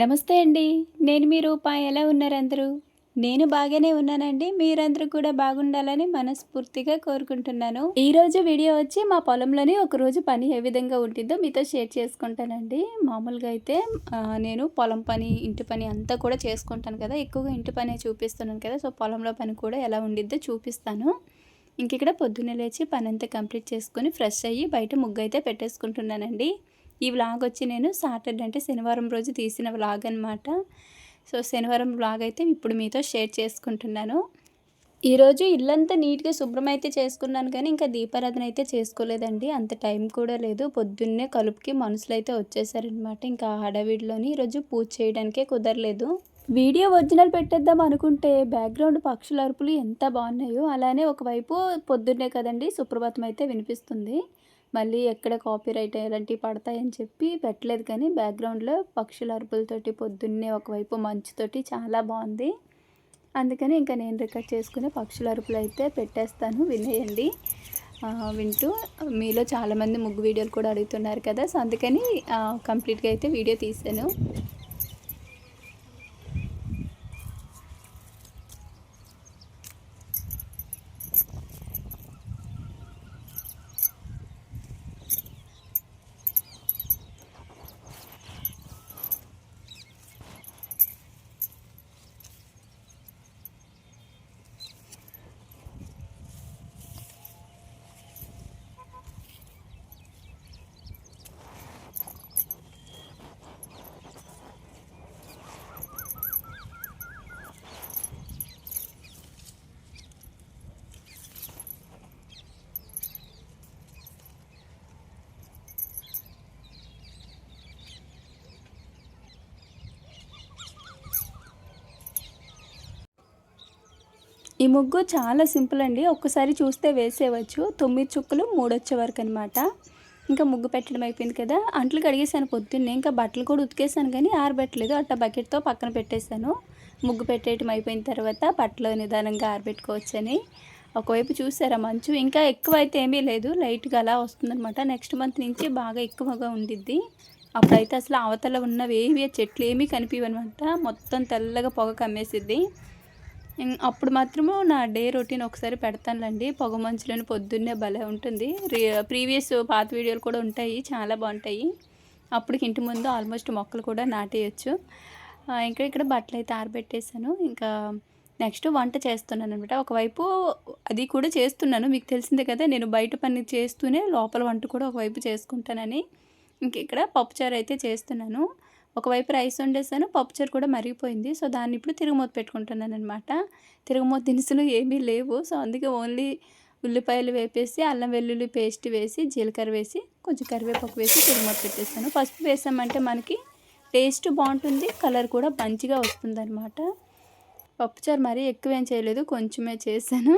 నమస్తే అండి. నేను మీ రూపాయి ఎలా ఉన్నారు అందరూ నేను బాగానే ఉన్నానండి. మీరందరూ కూడా బాగుండాలని మనస్ఫూర్తిగా కోరుకుంటున్నాను. ఈరోజు వీడియో వచ్చి మా పొలంలోని ఒకరోజు పని ఏ విధంగా ఉంటుందో మీతో షేర్ చేసుకుంటానండి. మామూలుగా అయితే నేను పొలం పని ఇంటి పని అంతా కూడా చేసుకుంటాను కదా. ఎక్కువగా ఇంటి పని చూపిస్తున్నాను కదా. సో పొలంలో పని కూడా ఎలా ఉండిద్దో చూపిస్తాను. ఇంక ఇక్కడ పొద్దున్నే లేచి పని అంతా కంప్లీట్ చేసుకుని ఫ్రెష్ అయ్యి బయట ముగ్గు అయితే పెట్టేసుకుంటున్నానండి. ఈ వ్లాగ్ వచ్చి నేను సాటర్డే అంటే శనివారం రోజు తీసిన వ్లాగ్ అనమాట సో శనివారం వ్లాగ్ అయితే ఇప్పుడు మీతో షేర్ చేసుకుంటున్నాను. ఈరోజు ఇల్లంతా నీట్గా శుభ్రం అయితే చేసుకున్నాను కానీ ఇంకా దీపారాధన అయితే చేసుకోలేదండి. అంత టైం కూడా లేదు. పొద్దున్నే కలుపుకి మనుషులు అయితే వచ్చేసారనమాట ఇంకా హడావిడిలోని ఈరోజు పూజ చేయడానికే కుదరలేదు. వీడియో ఒరిజినల్ పెట్టేద్దాం అనుకుంటే బ్యాక్గ్రౌండ్ పక్షుల అరుపులు ఎంత బాగున్నాయో అలానే ఒకవైపు పొద్దున్నే కదండి సుప్రభాతం అయితే వినిపిస్తుంది. మళ్ళీ ఎక్కడ కాపీ రైట్ ఇలాంటివి పడతాయని చెప్పి పెట్టలేదు కానీ బ్యాక్గ్రౌండ్లో పక్షుల అరుపులతోటి పొద్దున్నే ఒకవైపు మంచుతోటి చాలా బాగుంది. అందుకని ఇంకా నేను రికార్డ్ చేసుకునే పక్షుల అరుపులు అయితే పెట్టేస్తాను వినేయండి. వింటూ మీలో చాలామంది ముగ్గు వీడియోలు కూడా అడుగుతున్నారు కదా సో అందుకని కంప్లీట్గా అయితే వీడియో తీసాను. ఈ ముగ్గు చాలా సింపుల్ అండి. ఒక్కసారి చూస్తే వేసేయవచ్చు. తొమ్మిది చుక్కలు మూడొచ్చే వరకు అనమాట ఇంకా ముగ్గు పెట్టడం అయిపోయింది కదా. అంట్లు కడిగేసాను పొద్దున్నే. ఇంకా బట్టలు కూడా ఉతికేసాను కానీ ఆరబెట్టలేదు అట్లా బకెట్తో పక్కన పెట్టేశాను. ముగ్గు పెట్టేయటం అయిపోయిన తర్వాత బట్టలు నిదానంగా ఆరబెట్టుకోవచ్చని. ఒకవైపు చూసారా మంచు. ఇంకా ఎక్కువ అయితే ఏమీ లేదు. లైట్గా అలా వస్తుందన్నమాట. నెక్స్ట్ మంత్ నుంచి బాగా ఎక్కువగా ఉండిద్ది. అప్పుడైతే అసలు అవతల ఉన్నవి ఏవి చెట్లు ఏమీ కనిపించనమాట మొత్తం తెల్లగా పొగ కమ్మేసిద్ది. అప్పుడు మాత్రము నా డే రొటీన్ ఒకసారి పెడతానులేండి. పొగ మంచులోని పొద్దున్నే భలే ఉంటుంది. ప్రీవియస్ పాత వీడియోలు కూడా ఉంటాయి. చాలా బాగుంటాయి. అప్పుడు ఇంటి ముందు ఆల్మోస్ట్ మొక్కలు కూడా నాటేయచ్చు. ఇంకా ఇక్కడ బట్టలు అయితే ఆరబెట్టేశాను. ఇంకా నెక్స్ట్ వంట చేస్తున్నాను అనమాట ఒకవైపు అది కూడా చేస్తున్నాను. మీకు తెలిసిందే కదా నేను బయట పని చేస్తూనే లోపల వంట కూడా ఒకవైపు చేసుకుంటానని. ఇంక ఇక్కడ పప్పుచారు అయితే చేస్తున్నాను. ఒకవైపు రైస్ వండేసాను పప్పుచారు కూడా మరిగిపోయింది. సో దాన్ని ఇప్పుడు తిరుగుమూత పెట్టుకుంటున్నాను అనమాట తిరుగుమూత దినుసులు ఏమీ లేవు. సో అందుకే ఓన్లీ ఉల్లిపాయలు వేపేసి అల్లం వెల్లుల్లి పేస్ట్ వేసి జీలకర్ర వేసి కొంచెం కరివేపాకు వేసి తిరుగుమూత పెట్టేస్తాను. పసుపు వేసామంటే మనకి టేస్ట్ బాగుంటుంది కలర్ కూడా మంచిగా వస్తుందన్నమాట. పప్పుచారు మరీ ఎక్కువ ఏం చేయలేదు కొంచెమే చేశాను.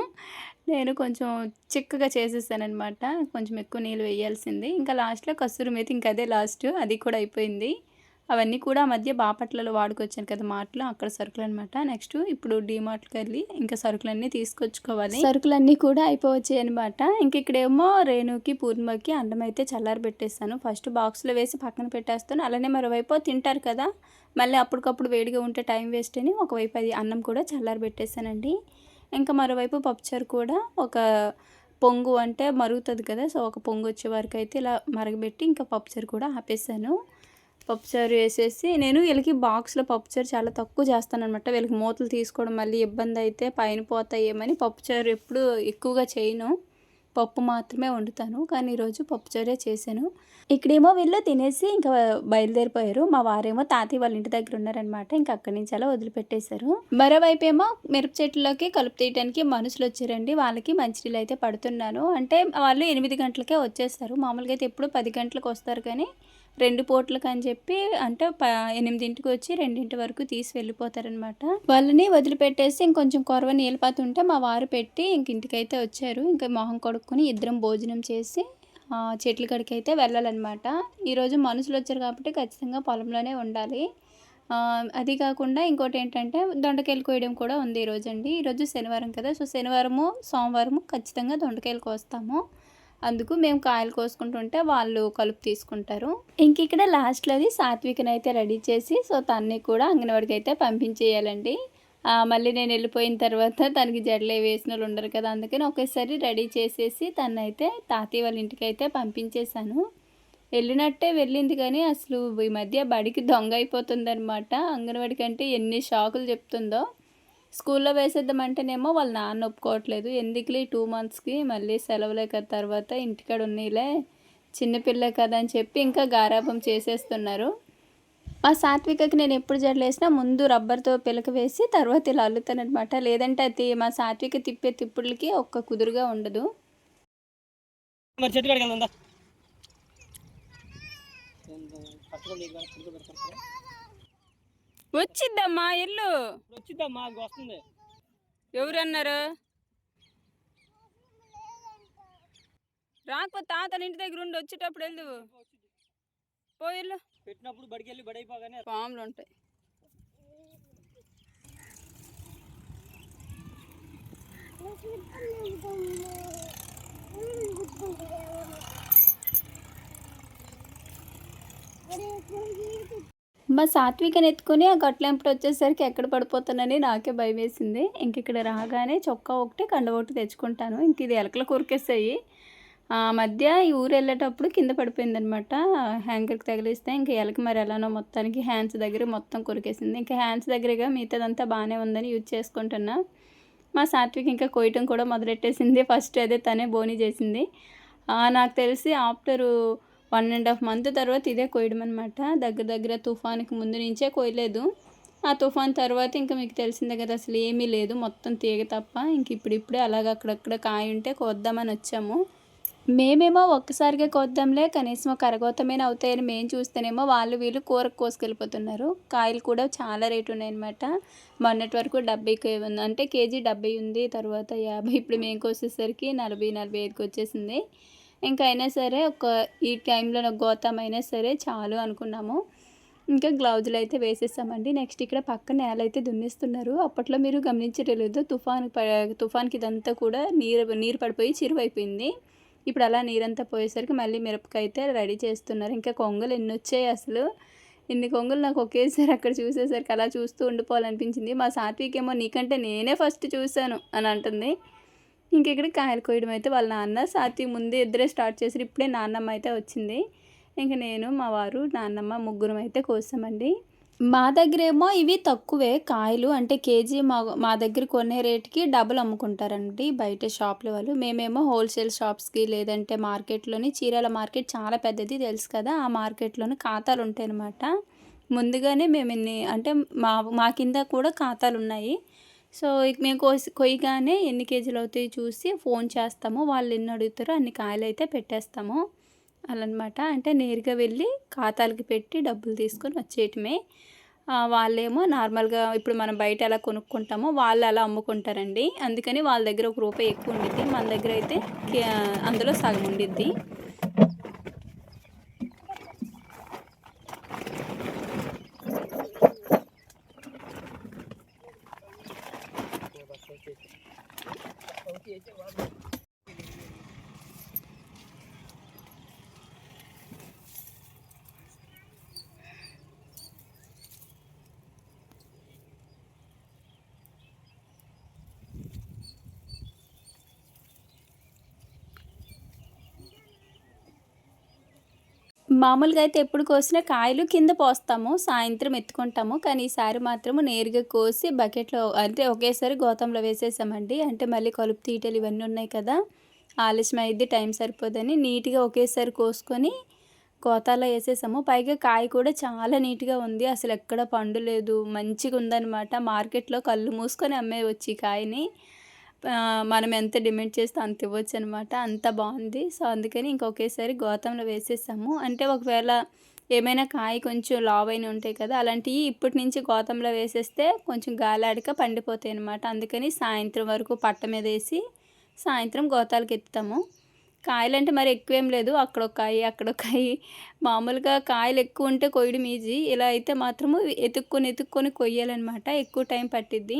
నేను కొంచెం చిక్కగా చేసేసానమాట కొంచెం ఎక్కువ నీళ్ళు వేయాల్సింది. ఇంకా లాస్ట్లో కస్తూరి మేతి ఇంకా అదే లాస్ట్ అది కూడా అయిపోయింది. అవన్నీ కూడా మధ్య బాపట్లలో వాడుకొచ్చాను కదా మార్ట్లో అక్కడ సరుకులు అనమాట నెక్స్ట్ ఇప్పుడు డీమార్ట్కి వెళ్ళి ఇంకా సరుకులన్నీ తీసుకొచ్చుకోవాలి. సరుకులన్నీ కూడా అయిపోవచ్చాయి అనమాట ఇంక ఇక్కడేమో రేణుకి పూర్ణిమకి అన్నం అయితే చల్లారి పెట్టేస్తాను. ఫస్ట్ బాక్స్లో వేసి పక్కన పెట్టేస్తాను. అలానే మరోవైపు తింటారు కదా మళ్ళీ అప్పటికప్పుడు వేడిగా ఉంటే టైం వేస్ట్ అని ఒకవైపు అది అన్నం కూడా చల్లారి పెట్టేస్తానండి. ఇంకా మరోవైపు పప్పుచారు కూడా ఒక పొంగు అంటే మరుగుతుంది కదా సో ఒక పొంగు వచ్చే వరకు అయితే ఇలా మరగబెట్టి ఇంకా పప్పుచారు కూడా ఆపేసాను పప్పుచారు వేసేసి నేను వీళ్ళకి బాక్స్లో పప్పుచారు చాలా తక్కువ చేస్తాను అనమాట వీళ్ళకి మూతలు తీసుకోవడం మళ్ళీ ఇబ్బంది అయితే పైన పోతాయేమని పప్పుచారు ఎప్పుడు ఎక్కువగా చేయను. పప్పు మాత్రమే వండుతాను. కానీ ఈరోజు పప్పుచారే చేశాను. ఇక్కడేమో వీళ్ళు తినేసి ఇంకా బయలుదేరిపోయారు. మా వారేమో తాతయ్య వాళ్ళ ఇంటి దగ్గర ఉన్నారనమాట ఇంకా అక్కడి నుంచి అలా వదిలిపెట్టేశారు. మరోవైపు ఏమో మిరప చెట్లలోకి కలుపు తీయడానికి మనుషులు వచ్చారండి. వాళ్ళకి మంచినీళ్ళు అయితే పడుతున్నాను. అంటే వాళ్ళు ఎనిమిది గంటలకే వచ్చేస్తారు. మామూలుగా అయితే ఎప్పుడు పది గంటలకు వస్తారు కానీ రెండు పూటలకు అని చెప్పి అంటే ప ఎనిమిదింటికి వచ్చి రెండింటి వరకు తీసి వెళ్ళిపోతారనమాట. వాళ్ళని వదిలిపెట్టేసి ఇంకొంచెం కొరవ నీళ్ళపాతి ఉంటే మా వారు పెట్టి ఇంక ఇంటికైతే వచ్చారు. ఇంకా మొహం కొడుక్కొని ఇద్దరం భోజనం చేసి చెట్ల కడికి అయితే వెళ్ళాలన్నమాట ఈరోజు మనుషులు వచ్చారు కాబట్టి ఖచ్చితంగా పొలంలోనే ఉండాలి. అది కాకుండా ఇంకోటి ఏంటంటే దొండకాయలు కోయడం కూడా ఉంది ఈరోజు అండి ఈరోజు శనివారం కదా సో శనివారము సోమవారము ఖచ్చితంగా దొండకాయలు కోస్తాము అందుకు మేము కాయలు కోసుకుంటుంటే వాళ్ళు కలుపు తీసుకుంటారు. ఇంక ఇక్కడ లాస్ట్లోది సాత్వికని అయితే రెడీ చేసి సో తన్ని కూడా అంగన్వాడికి అయితే పంపించేయాలండి. మళ్ళీ నేను వెళ్ళిపోయిన తర్వాత తనకి జడలే వేసిన వాళ్ళు ఉండరు కదా అందుకని ఒకేసారి రెడీ చేసేసి తనైతే తాతయ్య వాళ్ళ ఇంటికి అయితే పంపించేశాను. వెళ్ళినట్టే వెళ్ళింది కానీ అసలు ఈ మధ్య బడికి దొంగ అయిపోతుందనమాట అంగన్వాడి కంటే ఎన్ని షాకులు చెప్తుందో. స్కూల్లో వేసేద్దామంటేనేమో వాళ్ళ నాన్న ఒప్పుకోవట్లేదు. ఎందుకులే టూ మంత్స్కి మళ్ళీ సెలవులే కదా తర్వాత ఇంటికాడ ఉన్నీలే చిన్నపిల్ల కదా అని చెప్పి ఇంకా గారాభం చేసేస్తున్నారు. మా సాత్వికకి నేను ఎప్పుడు జడలేసినా ముందు రబ్బర్తో పిలక వేసి తర్వాత ఇలా అల్లుతానమాట లేదంటే అది మా సాత్విక తిప్పే తిప్పుడులకి ఒక్క కుదురుగా ఉండదు. మరి చెట్టు కాడికి వెళ్దా పట్టుకోండి ఇక్కడ పురుగు పెడతారు వచ్చిద్దమ్మా ఇల్లు. వచ్చిద్దమ్మా వస్తుంది. ఎవరన్నారు? రాకపోతే తాతని ఇంటి దగ్గర ఉండి వచ్చేటప్పుడు వెళ్ళు. పోయిల్లు పెట్టినప్పుడు బడికి వెళ్ళి బడి అయిపోగానే పాములు ఉంటాయి. మా సాత్వికని ఎత్తుకొని ఆ గట్లెంపుడు వచ్చేసరికి ఎక్కడ పడిపోతానని నాకే భయం వేసింది ఇంక ఇక్కడ రాగానే చొక్కా ఒకటి కండ ఒకటి తెచ్చుకుంటాను. ఇంక ఇది ఎలకలు కొరికేస్తాయి ఆ మధ్య ఈ ఊరు వెళ్ళేటప్పుడు కింద పడిపోయిందనమాట. హ్యాంగర్కి తగిలిస్తే ఇంకా ఎలక మరి ఎలానో మొత్తానికి హ్యాండ్స్ దగ్గర మొత్తం కొరికేసింది. ఇంకా హ్యాండ్స్ దగ్గరగా మిగతాదంతా బాగానే ఉందని యూజ్ చేసుకుంటున్నా. మా సాత్విక్ ఇంకా కొయ్యటం కూడా మొదలెట్టేసింది. ఫస్ట్ అదే తనే బోని చేసింది. నాకు తెలిసి after one and half month తర్వాత ఇదే కొయ్యడం అనమాట దగ్గర దగ్గర తుఫాన్కి ముందు నుంచే కొయ్యలేదు. ఆ తుఫాన్ తర్వాత ఇంకా మీకు తెలిసిందే కదా అసలు ఏమీ లేదు. మొత్తం తీగ తప్ప ఇంక ఇప్పుడిప్పుడే అలాగ అక్కడక్కడ కాయ ఉంటే కోద్దామని వచ్చాము. మేమేమో ఒక్కసారిగా కోద్దాంలే కనీసం కరగోతమైన అవుతాయని మేము చూస్తేనేమో వాళ్ళు వీళ్ళు కూరకు కోసుకెళ్ళిపోతున్నారు. కాయలు కూడా చాలా రేటు ఉన్నాయన్నమాట. మొన్నటి వరకు డెబ్బైకి ఉంది. అంటే కేజీ డెబ్బై ఉంది తర్వాత యాభై. ఇప్పుడు మేము కోసేసరికి నలభై నలభై ఐదుకి వచ్చేసింది. ఇంకా అయినా సరే ఒక ఈ టైంలో నాకు గోతం అయినా సరే చాలు అనుకున్నాము. ఇంకా గ్లౌజులు అయితే వేసేసామండి నెక్స్ట్ ఇక్కడ పక్క నేల అయితే దున్నిస్తున్నారు. అప్పట్లో మీరు గమనించలేదు తుఫాన్ ప- తుఫాన్కి ఇదంతా కూడా నీరు నీరు పడిపోయి చిరువైపోయింది. ఇప్పుడు అలా నీరంతా పోయేసరికి మళ్ళీ మిరపకాయ అయితే రెడీ చేస్తున్నారు. ఇంకా కొంగలు ఎన్ని వచ్చాయి అసలు? ఇన్ని కొంగలు నాకు ఒకేసారి అక్కడ చూసేసరికి అలా చూస్తూ ఉండిపోవాలనిపించింది. మా సాత్వికేమో నీకంటే నేనే ఫస్ట్ చూశాను అని అంటుంది. ఇంక ఇక్కడ కాయలు కోయడం అయితే వాళ్ళ నాన్న సాతి ముందే ఇద్దరే స్టార్ట్ చేసి ఇప్పుడే నాన్నమ్మ అయితే వచ్చింది. ఇంక నేను మా వారు నాన్నమ్మ ముగ్గురం అయితే కోసామండి. మా దగ్గర ఏమో ఇవి తక్కువే. కాయలు అంటే కేజీ మా మా దగ్గర కొనే రేటుకి డబుల్ అమ్ముకుంటారండి బయట షాప్ల వాళ్ళు. మేమేమో హోల్సేల్ షాప్స్కి లేదంటే మార్కెట్లోని చీరాల మార్కెట్ చాలా పెద్దది తెలుసు కదా ఆ మార్కెట్లోని ఖాతాలు ఉంటాయి అన్నమాట ముందుగానే మేము ఇన్ని అంటే మా మా కింద కూడా ఖాతాలు ఉన్నాయి. సో ఇక మేము కోసి కొయ్యగానే ఎన్ని కేజీలు అవుతాయి చూసి ఫోన్ చేస్తాము. వాళ్ళు ఎన్ని అడుగుతారో అన్ని కాయలు అయితే పెట్టేస్తాము. అలా అంటే నేరుగా వెళ్ళి ఖాతాలకి పెట్టి డబ్బులు తీసుకొని వచ్చేయటమే. వాళ్ళేమో నార్మల్గా ఇప్పుడు మనం బయట ఎలా కొనుక్కుంటామో వాళ్ళు అలా అమ్ముకుంటారండి. అందుకని వాళ్ళ దగ్గర ఒక రూపాయి ఎక్కువ ఉండిద్ది. మన దగ్గర అయితే అందులో సగం ఉండిద్ది. 姐姐我 మామూలుగా అయితే ఎప్పుడు కోసినా కాయలు కింద పోస్తాము సాయంత్రం ఎత్తుకుంటాము. కానీ ఈసారి మాత్రము నేరుగా కోసి బకెట్లో అంటే ఒకేసారి గోతంలో వేసేసామండి. అంటే మళ్ళీ కలుపు తీటలు ఇవన్నీ ఉన్నాయి కదా ఆలస్యం అయింది టైం సరిపోదని నీట్గా ఒకేసారి కోసుకొని గోతాలో వేసేసాము. పైగా కాయ కూడా చాలా నీట్గా ఉంది. అసలు ఎక్కడ పండు లేదు. మంచిగా ఉందన్నమాట మార్కెట్లో కళ్ళు మూసుకొని అమ్మే వచ్చి ఈ కాయని. మనం ఎంత డిమాండ్ చేస్తే అంత ఇవ్వచ్చు అనమాట అంత బాగుంది. సో అందుకని ఇంకొకేసారి గోతంలో వేసేసాము. అంటే ఒకవేళ ఏమైనా కాయ కొంచెం లావ్ అయిన ఉంటాయి కదా అలాంటివి ఇప్పటి నుంచి గోతంలో వేసేస్తే కొంచెం గాలాడక పండిపోతాయి అనమాట అందుకని సాయంత్రం వరకు పట్ట మీద వేసి సాయంత్రం గోతాలకు ఎత్తుతాము. కాయలు అంటే మరి ఎక్కువేం లేదు. అక్కడ ఒక కాయ అక్కడ ఒక కాయ. మామూలుగా కాయలు ఎక్కువ ఉంటే కొయ్యడం ఈజీ ఇలా అయితే మాత్రము ఎతుక్కొని ఎతుక్కొని కొయ్యాలన్నమాట. ఎక్కువ టైం పట్టిద్ది.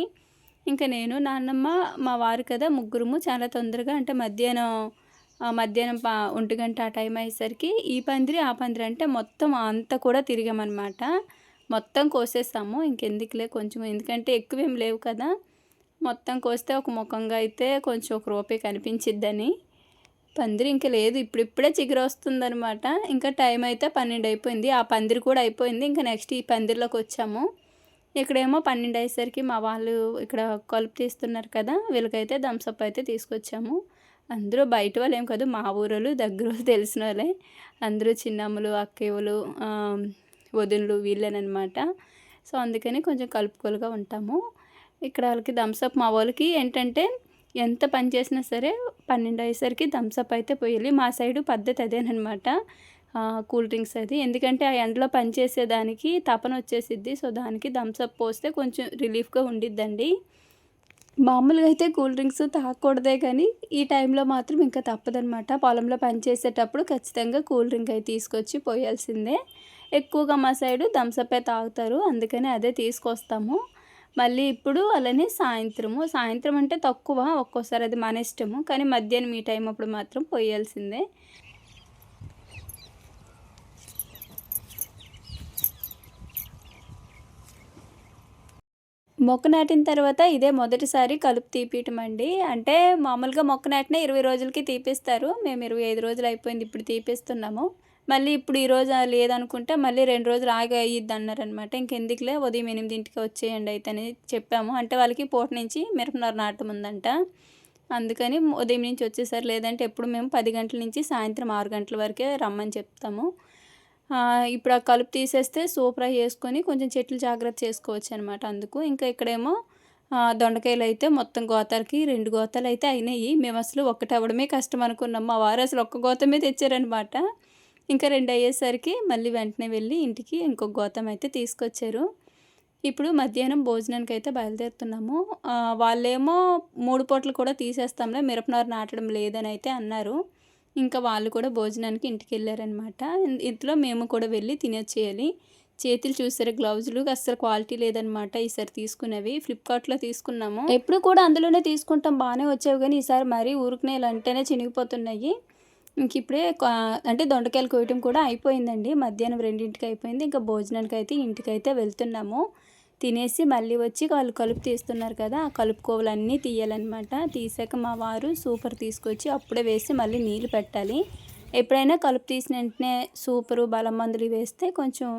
ఇంకా నేను నాన్నమ్మ మా వారు కదా ముగ్గురము చాలా తొందరగా అంటే మధ్యాహ్నం మధ్యాహ్నం పా ఒంటి గంట ఆ టైం అయ్యేసరికి ఈ పందిరి ఆ పందిరి అంటే మొత్తం అంతా కూడా తిరిగామన్నమాట. మొత్తం కోసేస్తాము. ఇంకెందుకులే కొంచెం ఎందుకంటే ఎక్కువేం లేవు కదా. మొత్తం కోస్తే ఒక ముఖంగా అయితే కొంచెం ఒక రూపాయి కనిపించిద్దని. పందిరి ఇంకా లేదు. ఇప్పుడిప్పుడే చిగురు వస్తుందనమాట ఇంకా టైం అయితే పన్నెండు అయిపోయింది. ఆ పందిరి కూడా అయిపోయింది. ఇంకా నెక్స్ట్ ఈ పందిరిలోకి వచ్చాము. ఇక్కడేమో పన్నెండు అయ్యేసరికి మా వాళ్ళు ఇక్కడ కలుపు తీస్తున్నారు కదా వీళ్ళకైతే థమ్స్అప్ అయితే తీసుకొచ్చాము. అందరూ బయట వాళ్ళు ఏం కాదు మా ఊరోళ్ళు దగ్గర తెలిసిన వాళ్ళే. అందరూ చిన్నమ్మలు అక్కయ్యలు వదినలు వీళ్ళేనమాట సో అందుకని కొంచెం కలుపుకోలుగా ఉంటాము. ఇక్కడ వాళ్ళకి థమ్స్అప్ మా వాళ్ళకి ఏంటంటే ఎంత పని చేసినా సరే పన్నెండు అయ్యేసరికి థమ్స్అప్ అయితే పోయాలి మా సైడు పద్ధతి అదేనమాట కూల్ డ్రింక్స్ అది. ఎందుకంటే ఆ ఎండలో పనిచేసేదానికి తపన వచ్చేసిద్ది. సో దానికి థమ్స్అప్ పోస్తే కొంచెం రిలీఫ్గా ఉండిద్దండి. మామూలుగా అయితే కూల్ డ్రింక్స్ తాగకూడదే కానీ ఈ టైంలో మాత్రం ఇంకా తప్పదనమాట పొలంలో పనిచేసేటప్పుడు ఖచ్చితంగా కూల్ డ్రింక్ అయితే తీసుకొచ్చి పోయాల్సిందే. ఎక్కువగా మా సైడు థమ్సప్పే తాగుతారు. అందుకని అదే తీసుకొస్తాము. మళ్ళీ ఇప్పుడు అలానే సాయంత్రము. సాయంత్రం అంటే తక్కువ. ఒక్కోసారి అది మన ఇష్టము. కానీ మధ్యాహ్నం ఈ టైం అప్పుడు మాత్రం పోయాల్సిందే. మొక్క నాటిన తర్వాత ఇదే మొదటిసారి కలుపు తీపియటం అండి. అంటే మామూలుగా మొక్క నాటిన ఇరవై రోజులకి తీపిస్తారు. మేము ఇరవై ఐదు రోజులు అయిపోయింది ఇప్పుడు తీపిస్తున్నాము. మళ్ళీ ఇప్పుడు ఈ రోజు లేదనుకుంటే మళ్ళీ రెండు రోజులు ఆగి అయ్యిద్ది అన్నారనమాట ఇంకెందుకులే ఉదయం ఎనిమిదింటికి వచ్చేయండి అయితే అని చెప్పాము. అంటే వాళ్ళకి పూట నుంచి మిరపనారు నాటం ఉందంట. అందుకని ఉదయం నుంచి వచ్చేసారు లేదంటే ఎప్పుడు మేము పది గంటల నుంచి సాయంత్రం ఆరు గంటల వరకే రమ్మని చెప్తాము. ఇప్పుడు ఆ కలుపు తీసేస్తే సూపర్ వేసుకొని కొంచెం చెట్లు జాగ్రత్త చేసుకోవచ్చు అనమాట అందుకు. ఇంకా ఇక్కడేమో దొండకాయలు అయితే మొత్తం గోతాలకి రెండు గోతాలు అయితే అయినాయి. మేము అసలు ఒక్కటి అవ్వడమే కష్టం అనుకున్నాం. మా వారు అసలు ఒక్క గోతమే తెచ్చారనమాట ఇంకా రెండు అయ్యేసరికి మళ్ళీ వెంటనే వెళ్ళి ఇంటికి ఇంకొక గోతం అయితే తీసుకొచ్చారు. ఇప్పుడు మధ్యాహ్నం భోజనానికి అయితే బయలుదేరుతున్నాము. వాళ్ళేమో మూడు పూటలు కూడా తీసేస్తాంలే మిరపనారు నాటడం లేదని అయితే అన్నారు. ఇంకా వాళ్ళు కూడా భోజనానికి ఇంటికి వెళ్ళారనమాట ఇంట్లో మేము కూడా వెళ్ళి తినొచ్చేయాలి. చేతులు చూసారు గ్లౌజులు అసలు క్వాలిటీ లేదనమాట ఈసారి తీసుకునేవి. ఫ్లిప్కార్ట్లో తీసుకున్నాము. ఎప్పుడు కూడా అందులోనే తీసుకుంటాం బాగానే వచ్చేవి కానీ ఈసారి మరీ ఊరుకునే అంటేనే చినిగిపోతున్నాయి. ఇంక ఇప్పుడే కా- అంటే దొండకాయలు కోయటం కూడా అయిపోయిందండి. మధ్యాహ్నం రెండింటికి అయిపోయింది. ఇంకా భోజనానికి అయితే ఇంటికైతే వెళ్తున్నాము. తినేసి మళ్ళీ వచ్చి వాళ్ళు కలుపు తీస్తున్నారు కదా ఆ కలుపు కోవలన్నీ తీయాలన్నమాట. తీసాక మా వారు సూపర్ తీసుకొచ్చి అప్పుడే వేసి మళ్ళీ నీళ్ళు పెట్టాలి. ఎప్పుడైనా కలుపు తీసిన వెంటనే సూపరు బలం మందులు వేస్తే కొంచెం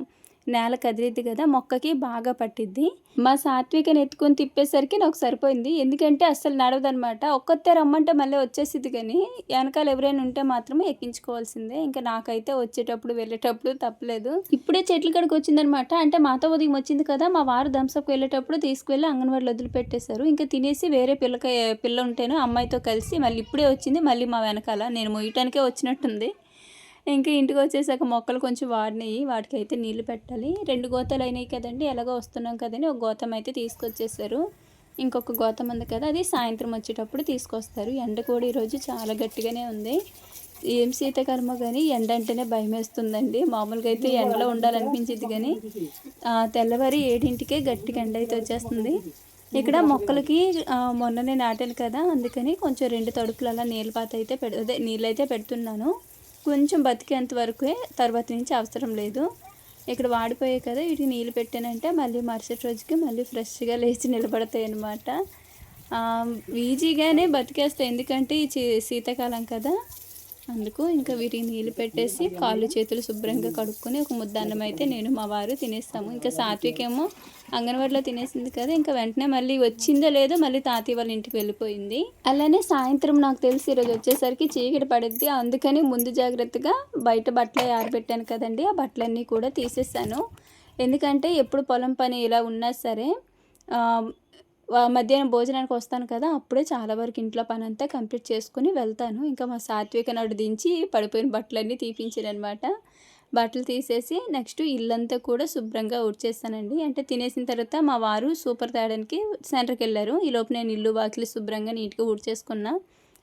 నేల కదిలిద్ది కదా మొక్కకి బాగా పట్టిద్ది. మా సాత్వికని ఎత్తుకొని తిప్పేసరికి నాకు సరిపోయింది. ఎందుకంటే అస్సలు నడవదనమాట ఒక్కతే రమ్మంటే మళ్ళీ వచ్చేసిద్ది కానీ వెనకాల ఎవరైనా ఉంటే మాత్రమే ఎక్కించుకోవాల్సిందే. ఇంకా నాకైతే వచ్చేటప్పుడు వెళ్ళేటప్పుడు తప్పలేదు. ఇప్పుడే చెట్ల కాడికి వచ్చిందనమాట అంటే మాతో ఉదయం వచ్చింది కదా మా వారు దంసప్కి వెళ్ళేటప్పుడు తీసుకువెళ్ళి అంగన్వాడీలో వదిలిపెట్టేశారు. ఇంకా తినేసి వేరే పిల్లక పిల్ల ఉంటేను అమ్మాయితో కలిసి మళ్ళీ ఇప్పుడే వచ్చింది. మళ్ళీ మా వెనకాల. నేను మొయ్యటానికే వచ్చినట్టుంది. ఇంకా ఇంటికి వచ్చేసాక మొక్కలు కొంచెం వాడినాయి. వాటికి అయితే నీళ్ళు పెట్టాలి. రెండు గోతలు అయినాయి కదండి. ఎలాగో వస్తున్నాం కదండి ఒక గోతం అయితే తీసుకొచ్చేసారు. ఇంకొక గోతం ఉంది కదా అది సాయంత్రం వచ్చేటప్పుడు తీసుకొస్తారు. ఎండ కూడా ఈరోజు చాలా గట్టిగానే ఉంది. ఏం శీతకర్మ కానీ ఎండ అంటేనే భయం వేస్తుందండి మామూలుగా అయితే ఎండలో ఉండాలనిపించింది కానీ తెల్లవారి ఏడింటికే గట్టిగా ఎండ అయితే వచ్చేస్తుంది. ఇక్కడ మొక్కలకి మొన్ననే నాటాను కదా అందుకని కొంచెం రెండు తడుపులు అలా నీళ్ళ పాత అయితే పెడ అదే నీళ్ళు అయితే పెడుతున్నాను. కొంచెం బతికేంత వరకే తర్వాత నుంచి అవసరం లేదు. ఇక్కడ వాడిపోయాయి కదా వీటికి నీళ్ళు పెట్టానంటే మళ్ళీ మరుసటి రోజుకి మళ్ళీ ఫ్రెష్గా లేచి నిలబడతాయి అన్నమాట ఈజీగానే బతికేస్తాయి. ఎందుకంటే ఈ చీ- శీతాకాలం కదా. అందుకు ఇంకా వీటికి నీళ్ళు పెట్టేసి కాళ్ళు చేతులు శుభ్రంగా కడుక్కొని ఒక ముద్ద అన్నం అయితే నేను మా వారు తినేస్తాము. ఇంకా సాత్వికేమో అంగన్వాడిలో తినేసింది కదా ఇంకా వెంటనే మళ్ళీ వచ్చిందో లేదో మళ్ళీ తాతయ్య వాళ్ళ ఇంటికి వెళ్ళిపోయింది. అలానే సాయంత్రం నాకు తెలిసి ఈరోజు వచ్చేసరికి చీకటి పడుద్ది అందుకని ముందు జాగ్రత్తగా బయట బట్టలు ఆరబెట్టాను కదండి ఆ బట్టలన్నీ కూడా తీసేసాను. ఎందుకంటే ఎప్పుడు పొలం పని ఇలా ఉన్నా సరే మధ్యాహ్నం భోజనానికి వస్తాను కదా అప్పుడే చాలా వరకు ఇంట్లో పని అంతా కంప్లీట్ చేసుకుని వెళ్తాను. ఇంకా మా సాత్విక నాడు దించి పడిపోయిన బట్టలన్నీ తీపించానమాట బట్టలు తీసేసి నెక్స్ట్ ఇల్లంతా కూడా శుభ్రంగా ఉడిచేస్తానండి అంటే తినేసిన తర్వాత మా వారు సూపర్ తేయడానికి సెంటర్కి వెళ్ళారు ఈ లోపు నేను ఇల్లు వాకిలి శుభ్రంగా నీట్గా ఉడిచేసుకున్నా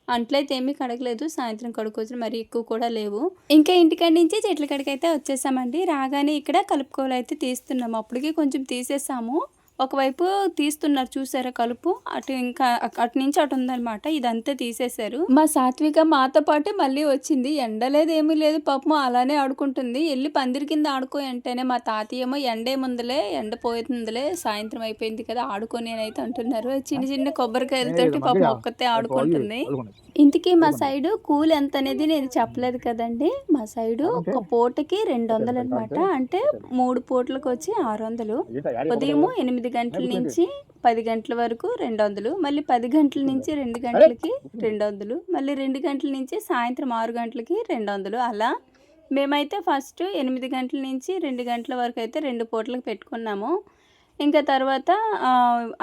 అంట్లయితే ఏమీ కడగలేదు. సాయంత్రం కడుకోవచ్చు మరి ఎక్కువ కూడా లేవు. ఇంకా ఇంటికాడ నుంచి చెట్ల కాడికి అయితే వచ్చేసామండి. రాగానే ఇక్కడ కలుపుకోలు అయితే తీస్తున్నాము. అప్పటికి కొంచెం తీసేసాము. ఒకవైపు తీస్తున్నారు చూసారా కలుపు? అటు ఇంకా అటు నుంచి అటు ఉందన్నమాట. ఇదంతా తీసేశారు. మా సాత్విక మాతో పాటు మళ్ళీ వచ్చింది. ఎండ లేదు ఏమీ లేదు పాపం అలానే ఆడుకుంటుంది. వెళ్ళి పందిరి కింద ఆడుకో అంటేనే మా తాతయ్య ఏమో ఎండే ముందులే ఎండ పోతుందిలే సాయంత్రం అయిపోయింది కదా ఆడుకొని అని అయితే అంటున్నారు. చిన్న చిన్న కొబ్బరికాయలతోటి పాపం ఒక్కతే ఆడుకుంటుంది. ఇంతకీ మా సైడు కూల్ ఎంత అనేది నేను చెప్పలేదు కదండి. మా సైడు ఒక పూటకి రెండు వందలు అనమాట అంటే మూడు పూటలకు వచ్చి ఆరు వందలు. ఉదయం ఎనిమిది గంటల నుంచి పది గంటల వరకు రెండు వందలు మళ్ళీ పది గంటల నుంచి రెండు గంటలకి రెండు వందలు మళ్ళీ రెండు గంటల నుంచి సాయంత్రం ఆరు గంటలకి రెండు వందలు. అలా మేమైతే ఫస్ట్ ఎనిమిది గంటల నుంచి రెండు గంటల వరకు అయితే రెండు పూటలకు పెట్టుకున్నాము. ఇంకా తర్వాత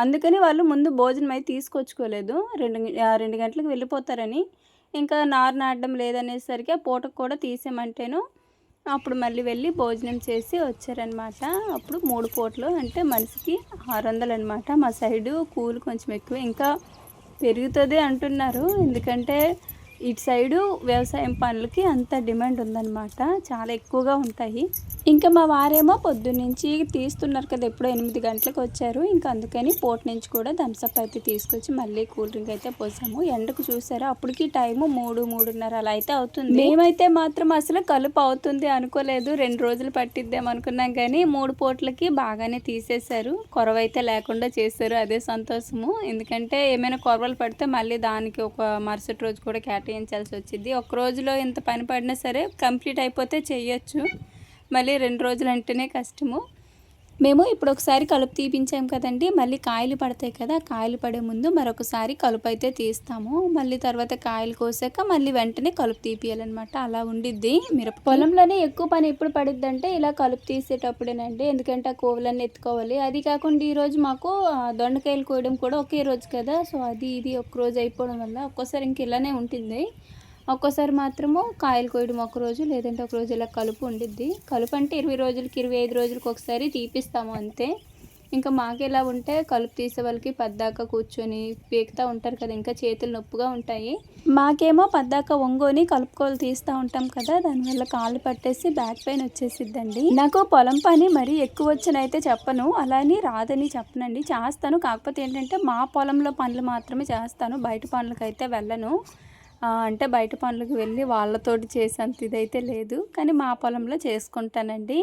అందుకని వాళ్ళు ముందు భోజనం అయితే తీసుకొచ్చుకోలేదు. రెండు రెండు గంటలకు వెళ్ళిపోతారని. ఇంకా నారు నాటడం లేదనేసరికి ఆ పూటకు కూడా తీసేమంటేను అప్పుడు మళ్ళీ వెళ్ళి భోజనం చేసి వచ్చారనమాట అప్పుడు మూడు పూటలు అంటే మనిషికి ఆరు వందలు అనమాట మా సైడు కూలి కొంచెం ఎక్కువ ఇంకా పెరుగుతుంది అంటున్నారు. ఎందుకంటే ఇటు సైడు వ్యవసాయం పనులకి అంత డిమాండ్ ఉందన్నమాట. చాలా ఎక్కువగా ఉంటాయి. ఇంకా మా వారేమో పొద్దున్నుంచి తీస్తున్నారు కదా ఎప్పుడో ఎనిమిది గంటలకు వచ్చారు. ఇంకా అందుకని పోట్ నుంచి కూడా థమ్స్అప్ అయితే తీసుకొచ్చి మళ్ళీ కూల్ డ్రింక్ అయితే పోసాము. ఎండకు చూసారా అప్పటికి టైము మూడు మూడున్నర అలా అయితే అవుతుంది. మేమైతే మాత్రం అసలు కలుపు అవుతుంది అనుకోలేదు. రెండు రోజులు పట్టిద్దాం అనుకున్నాం కానీ మూడు పోట్లకి బాగానే తీసేశారు. కొరవైతే లేకుండా చేశారు అదే సంతోషము. ఎందుకంటే ఏమైనా కొరవలు పడితే మళ్ళీ దానికి ఒక మరుసటి రోజు కూడా కేటాయించాల్సి వచ్చింది ఒక రోజులో ఇంత పని పడినా సరే కంప్లీట్ అయిపోతే చేయొచ్చు. మళ్ళీ రెండు రోజులు అంటేనే కష్టము. మేము ఇప్పుడు ఒకసారి కలుపు తీపించాం కదండి మళ్ళీ కాయలు పడతాయి కదా కాయలు పడే ముందు మరొకసారి కలుపు అయితే తీస్తాము. మళ్ళీ తర్వాత కాయలు కోసాక మళ్ళీ వెంటనే కలుపు తీపియాలన్నమాట. అలా ఉండిద్ది మిరప పొలంలోనే ఎక్కువ పని ఎప్పుడు పడిద్ది అంటే ఇలా కలుపు తీసేటప్పుడేనండి. ఎందుకంటే ఆ కోవులన్నీ ఎత్తుకోవాలి. అది కాకుండా ఈరోజు మాకు దొండకాయలు కోయడం కూడా ఒకే రోజు కదా. సో అది ఇది ఒక రోజు అయిపోవడం వల్ల ఒక్కోసారి ఇంక ఇలానే ఉంటుంది. ఒక్కోసారి మాత్రము కాయలు కోయడం ఒక రోజు లేదంటే ఒక రోజు ఇలా కలుపు ఉండిద్ది. కలుపు అంటే ఇరవై రోజులకి ఇరవై ఐదు రోజులకి ఒకసారి తీపిస్తాము అంతే. ఇంకా మాకు ఇలా ఉంటే కలుపు తీసే వాళ్ళకి పద్దాక కూర్చొని పీకుతూ ఉంటారు కదా ఇంకా చేతులు నొప్పుగా ఉంటాయి. మాకేమో పద్దాక ఒంగోని కలుపుకోలు తీస్తూ ఉంటాం కదా దానివల్ల కాళ్ళు పట్టేసి బ్యాక్ పెయిన్ వచ్చేసిద్దండి. నాకు పొలం పని మరీ ఎక్కువ వచ్చనైతే చెప్పను అలానే రాదని చెప్పనండి. చేస్తాను కాకపోతే ఏంటంటే మా పొలంలో పనులు మాత్రమే చేస్తాను బయట పనులకైతే వెళ్ళను. అంటే బయట పనులకు వెళ్ళి వాళ్ళతోటి చేసేంత ఇదైతే లేదు. కానీ మా పొలంలో చేసుకుంటానండి.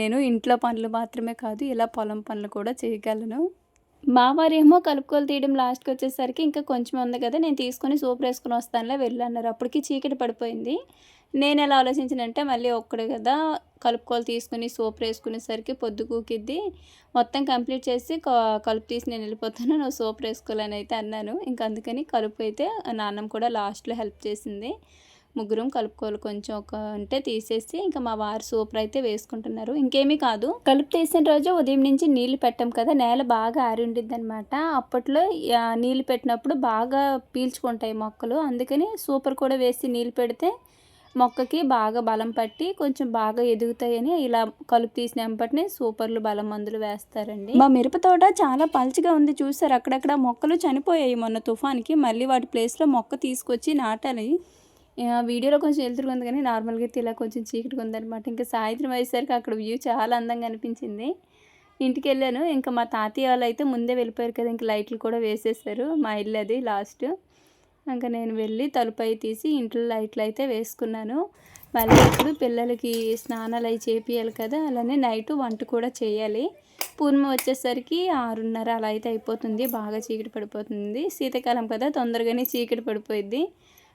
నేను ఇంట్లో పనులు మాత్రమే కాదు ఇలా పొలం పనులు కూడా చేయగలను. మా వారేమో కలుపుకోలు తీయడం లాస్ట్కి వచ్చేసరికి ఇంకా కొంచెం ఉంది కదా నేను తీసుకొని సూపర్ వేసుకొని వస్తానులే వెళ్ళన్నారు. అప్పటికి చీకటి పడిపోయింది. నేను ఎలా ఆలోచించానంటే మళ్ళీ ఒక్కడే కదా కలుపుకోలు తీసుకుని సూపర్ వేసుకునేసరికి పొద్దు కూకిద్ది. మొత్తం కంప్లీట్ చేసి కలుపు తీసి నేను వెళ్ళిపోతాను. నువ్వు సూపర్ వేసుకోవాలని అయితే అన్నాను. ఇంకా అందుకని కలుపు అయితే నాన్నమ్మ కూడా లాస్ట్లో హెల్ప్ చేసింది. ముగ్గురం కలుపుకోవాలి కొంచెం ఒక అంటే తీసేసి ఇంకా మా వారు సూపర్ అయితే వేసుకుంటున్నారు. ఇంకేమీ కాదు. కలుపు తీసిన రోజు ఉదయం నుంచి నీళ్ళు పెట్టాం కదా నేల బాగా ఆరి ఉండిద్ది అనమాట అప్పట్లో నీళ్ళు నీళ్ళు పెట్టినప్పుడు బాగా పీల్చుకుంటాయి మొక్కలు. అందుకని సూపర్ కూడా వేసి నీళ్ళు పెడితే మొక్కకి బాగా బలం పట్టి కొంచెం బాగా ఎదుగుతాయని ఇలా కలుపు తీసిన వెంపటినే సూపర్లు బలం మందులు వేస్తారండి. మా మిరప తోట చాలా పల్చగా ఉంది చూసారు. అక్కడక్కడ మొక్కలు చనిపోయాయి మొన్న తుఫాన్కి. మళ్ళీ వాటి ప్లేస్లో మొక్క తీసుకొచ్చి నాటాలి. వీడియోలో కొంచెం వెళ్తురు ఉంది కానీ నార్మల్గా అయితే ఇలా కొంచెం చీకటిగా ఉందన్నమాట. ఇంకా సాయంత్రం అయ్యేసరికి అక్కడ వ్యూ చాలా అందంగా అనిపించింది. ఇంటికి వెళ్ళాను. ఇంకా మా తాతయ్య వాళ్ళు అయితే ముందే వెళ్ళిపోయారు కదా ఇంకా లైట్లు కూడా వేసేసారు. మా ఇల్లు అది లాస్ట్. ఇంకా నేను వెళ్ళి తలుపు అయి తీసి ఇంట్లో లైట్లు అయితే వేసుకున్నాను. మళ్ళీ ఇప్పుడు పిల్లలకి స్నానాలు అవి చేపియాలి కదా అలానే నైట్ వంట కూడా చేయాలి. పూర్ణిమ వచ్చేసరికి ఆరున్నర అలా అయితే అయిపోతుంది బాగా చీకటి పడిపోతుంది. శీతాకాలం కదా తొందరగానే చీకటి పడిపోయింది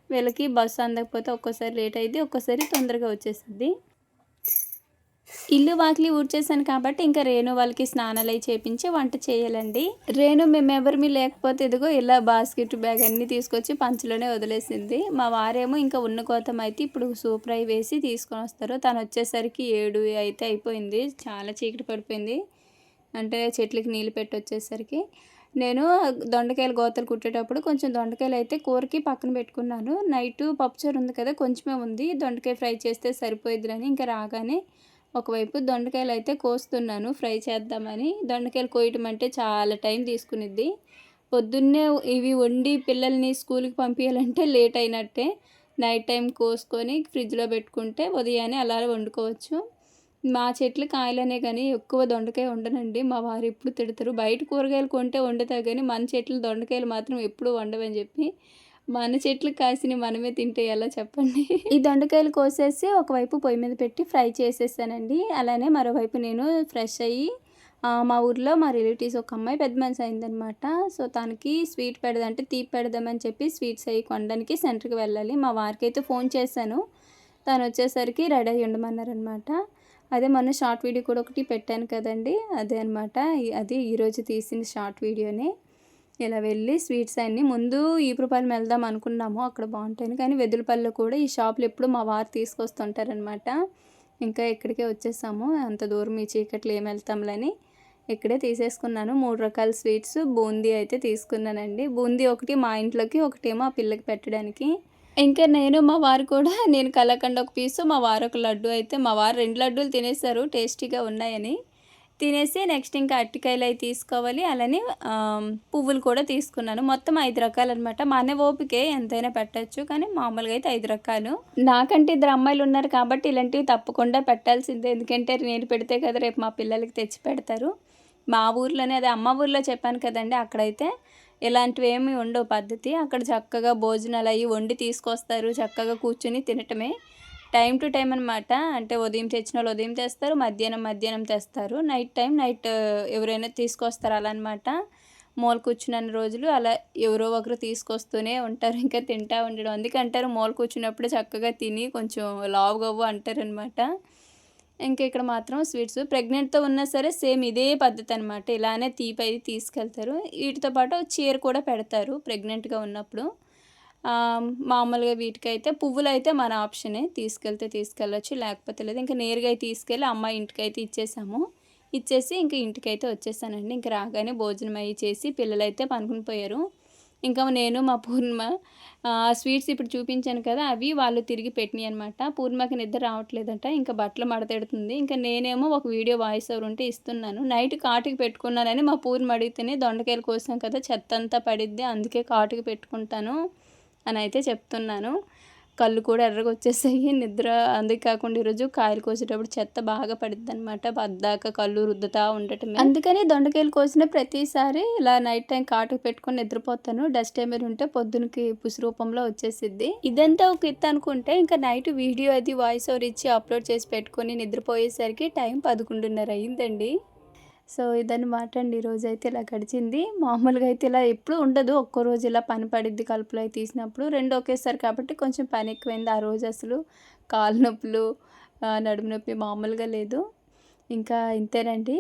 వీళ్ళకి బస్సు అందకపోతే ఒక్కోసారి లేట్ అయింది ఒక్కోసారి తొందరగా వచ్చేస్తుంది ఇల్లు వాకిలి ఊడ్చేసాను కాబట్టి ఇంకా రేణు వాళ్ళకి స్నానాలు చేపించి వంట చేయాలండి. రేణు మేము మీ లేకపోతే ఇదిగో ఇలా బాస్కెట్ బ్యాగ్ అన్నీ తీసుకొచ్చి పంచలోనే వదిలేసింది. మా వారేమో ఇంకా ఉన్న కోతం అయితే ఇప్పుడు సూపర్ అయి వేసి తీసుకొని వస్తారు. తను వచ్చేసరికి ఏడు అయితే అయిపోయింది. చాలా చీకటి పడిపోయింది. అంటే చెట్లకి నీళ్ళు పెట్టి వచ్చేసరికి. నేను దొండకాయలు గోతలు కుట్టేటప్పుడు కొంచెం దొండకాయలు అయితే కూరకి పక్కన పెట్టుకున్నాను. నైట్ పప్పుచారు ఉంది కదా కొంచెమే ఉంది. దొండకాయ ఫ్రై చేస్తే సరిపోయిద్దని ఇంకా రాగానే ఒకవైపు దొండకాయలు అయితే కోస్తున్నాను ఫ్రై చేద్దామని. దొండకాయలు కోయటం అంటే చాలా టైం తీసుకునిద్ది. పొద్దున్నే ఇవి వండి పిల్లల్ని స్కూల్కి పంపించాలంటే లేట్ అయినట్టే నైట్ టైం కోసుకొని ఫ్రిడ్జ్లో పెట్టుకుంటే ఉదయాన్నే అలా వండుకోవచ్చు. మా చెట్లు కాయలనే కానీ ఎక్కువ దొండకాయ వండనండి. మా వారు ఎప్పుడు తిడతారు. బయట కూరగాయలు కొంటే వండుతారు కానీ మన చెట్లు దొండకాయలు మాత్రం ఎప్పుడు వండవని చెప్పి మన చెట్లు కాసిన మనమే తింటే ఎలా చెప్పండి? ఈ దొండకాయలు కోసేసి ఒకవైపు పొయ్యి మీద పెట్టి ఫ్రై చేసేసానండి. అలానే మరోవైపు నేను ఫ్రెష్ అయ్యి మా ఊర్లో మా రిలేటివ్స్ ఒక అమ్మాయి పెద్ద మనిషి అయిందనమాట సో తనకి స్వీట్ పెడదంటే తీపి పెడదామని చెప్పి స్వీట్స్ అయ్యి కొనడానికి సెంటర్కి వెళ్ళాలి. మా వారికి అయితే ఫోన్ చేశాను. తను వచ్చేసరికి రెడీ అయ్యి ఉండమన్నారనమాట అదే మొన్న షార్ట్ వీడియో కూడా ఒకటి పెట్టాను కదండి. అదే అనమాట అది ఈరోజు తీసిన షార్ట్ వీడియోనే. ఇలా వెళ్ళి స్వీట్స్ అన్నీ ముందు ఈపురపల్లి వెళ్దాం అనుకున్నాము అక్కడ బాగుంటాయి కానీ వెదులపల్లిలో కూడా ఈ షాపులు ఎప్పుడు మా వారు తీసుకొస్తుంటారనమాట ఇంకా ఇక్కడికే వచ్చేసాము. అంత దూరం ఈ చీకట్లు ఏం వెళ్తాంలని ఇక్కడే తీసేసుకున్నాను. మూడు రకాల స్వీట్స్ బూందీ అయితే తీసుకున్నానండి. బూందీ ఒకటి మా ఇంట్లోకి ఒకటేమో ఆ పిల్లకి పెట్టడానికి. ఇంకా నేను మా వారు కూడా నేను కలకండ ఒక పీసు మా వారు ఒక లడ్డు అయితే మా వారు రెండు లడ్డూలు తినేశారు టేస్టీగా ఉన్నాయని. తినేసి నెక్స్ట్ ఇంకా అట్టికాయలు అవి తీసుకోవాలి. అలానే పువ్వులు కూడా తీసుకున్నాను. మొత్తం ఐదు రకాలు అనమాట అన్న ఓపికే ఎంతైనా పెట్టచ్చు కానీ మామూలుగా అయితే ఐదు రకాలు. నాకంటే ఇద్దరు అమ్మాయిలు ఉన్నారు కాబట్టి ఇలాంటివి తప్పకుండా పెట్టాల్సిందే. ఎందుకంటే నేను పెడితే కదా రేపు మా పిల్లలకి తెచ్చి పెడతారు. మా ఊర్లోనే అదే అమ్మ ఊర్లో చెప్పాను కదండి అక్కడైతే ఇలాంటివి ఏమి ఉండవు పద్ధతి. అక్కడ చక్కగా భోజనాలు అవి వండి తీసుకొస్తారు చక్కగా కూర్చొని తినటమే. టైం టు టైం అనమాట అంటే ఉదయం తెచ్చిన వాళ్ళు ఉదయం తెస్తారు మధ్యాహ్నం మధ్యాహ్నం తెస్తారు. నైట్ టైం నైట్ ఎవరైనా తీసుకొస్తారు అలా అనమాట మూల కూర్చున్న రోజులు అలా ఎవరో ఒకరు తీసుకొస్తూనే ఉంటారు ఇంకా తింటా ఉండడం. అందుకే అంటారు మూల కూర్చున్నప్పుడు చక్కగా తిని కొంచెం లావుగవ్వు అంటారనమాట ఇంకా ఇక్కడ మాత్రం స్వీట్స్. ప్రెగ్నెంట్తో ఉన్నా సరే సేమ్ ఇదే పద్ధతి అనమాట ఇలానే తీపి అయితే తీసుకెళ్తారు. వీటితో పాటు చీర కూడా పెడతారు ప్రెగ్నెంట్గా ఉన్నప్పుడు. మామూలుగా వీటికైతే పువ్వులు అయితే మన ఆప్షనే తీసుకెళ్తే తీసుకెళ్ళొచ్చు. లేకపోతే లేదు ఇంకా నేరుగా అయితే తీసుకెళ్ళి అమ్మాయి ఇంటికి అయితే ఇచ్చేసాము. ఇచ్చేసి ఇంకా ఇంటికి అయితే వచ్చేసానండి. ఇంకా రాగానే భోజనం అయ్యి చేసి పిల్లలు అయితే పనుకుని పోయారు. ఇంకా నేను మా పూర్ణిమ స్వీట్స్ ఇప్పుడు చూపించాను కదా అవి వాళ్ళు తిరిగి పెట్టినాయి అనమాట పూర్ణిమకి నిద్ర రావట్లేదంట ఇంకా బట్టలు మడతెడుతుంది ఇంకా నేనేమో ఒక వీడియో వాయిస్ ఓవర్ ఉంటే ఇస్తున్నాను. నైట్ కాటుకి పెట్టుకున్నానని మా పూర్ణిమ అడిగితేనే దొండకాయలు కోసం కదా చెత్త అంతా పడిద్ది అందుకే కాటుకి పెట్టుకుంటాను. అని అయితే చెప్తున్నాను. కళ్ళు కూడా ఎర్రగా వచ్చేసాయి. నిద్ర అందుకే కాకుండా ఈరోజు కాయలు కోసేటప్పుడు చెత్త బాగా పడుద్ది అనమాట పద్దాక కళ్ళు రుద్దుతా ఉండటం అందుకని దొండకాయలు కోసిన ప్రతిసారి ఇలా నైట్ టైం కాటుకు పెట్టుకొని నిద్రపోతాను. డస్ట్ ఏమైనా ఉంటే పొద్దునకి పుసి రూపంలో వచ్చేసిద్ది. ఇదంతా ఒక ఇత్త అనుకుంటే ఇంకా నైట్ వీడియో అది వాయిస్ ఓవర్ ఇచ్చి అప్లోడ్ చేసి పెట్టుకొని నిద్రపోయేసరికి టైం పదకొండున్నర అయిందండి. సో ఇదన్నమాట అండి. ఈరోజు అయితే ఇలా గడిచింది. మామూలుగా అయితే ఇలా ఎప్పుడు ఉండదు. ఒక్కో రోజు ఇలా పని పడిద్ది కలుపులు అవి తీసినప్పుడు. రెండు ఒకేసారి కాబట్టి కొంచెం పని ఎక్కువైంది ఆ రోజు అసలు. కాలు నొప్పులు నడుము నొప్పి మామూలుగా లేదు. ఇంకా ఇంతేనండి.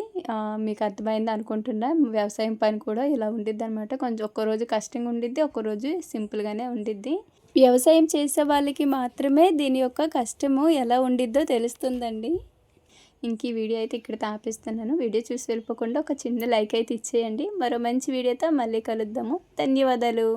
మీకు అర్థమైంది అనుకుంటున్నా. వ్యవసాయం పని కూడా ఇలా ఉండిద్ది అనమాట కొంచెం ఒక్కరోజు కష్టంగా ఉండిద్ది ఒక్కరోజు సింపుల్గానే ఉండిద్ది. వ్యవసాయం చేసే వాళ్ళకి మాత్రమే దీని యొక్క కష్టము ఎలా ఉండిద్దో తెలుస్తుందండి. ఇంక ఈ వీడియో అయితే ఇక్కడ తాపిస్తున్నాను. వీడియో చూసి వెళ్ళిపోకుండా ఒక చిన్న లైక్ అయితే ఇచ్చేయండి. మరో మంచి వీడియోతో మళ్ళీ కలుద్దాము. ధన్యవాదాలు.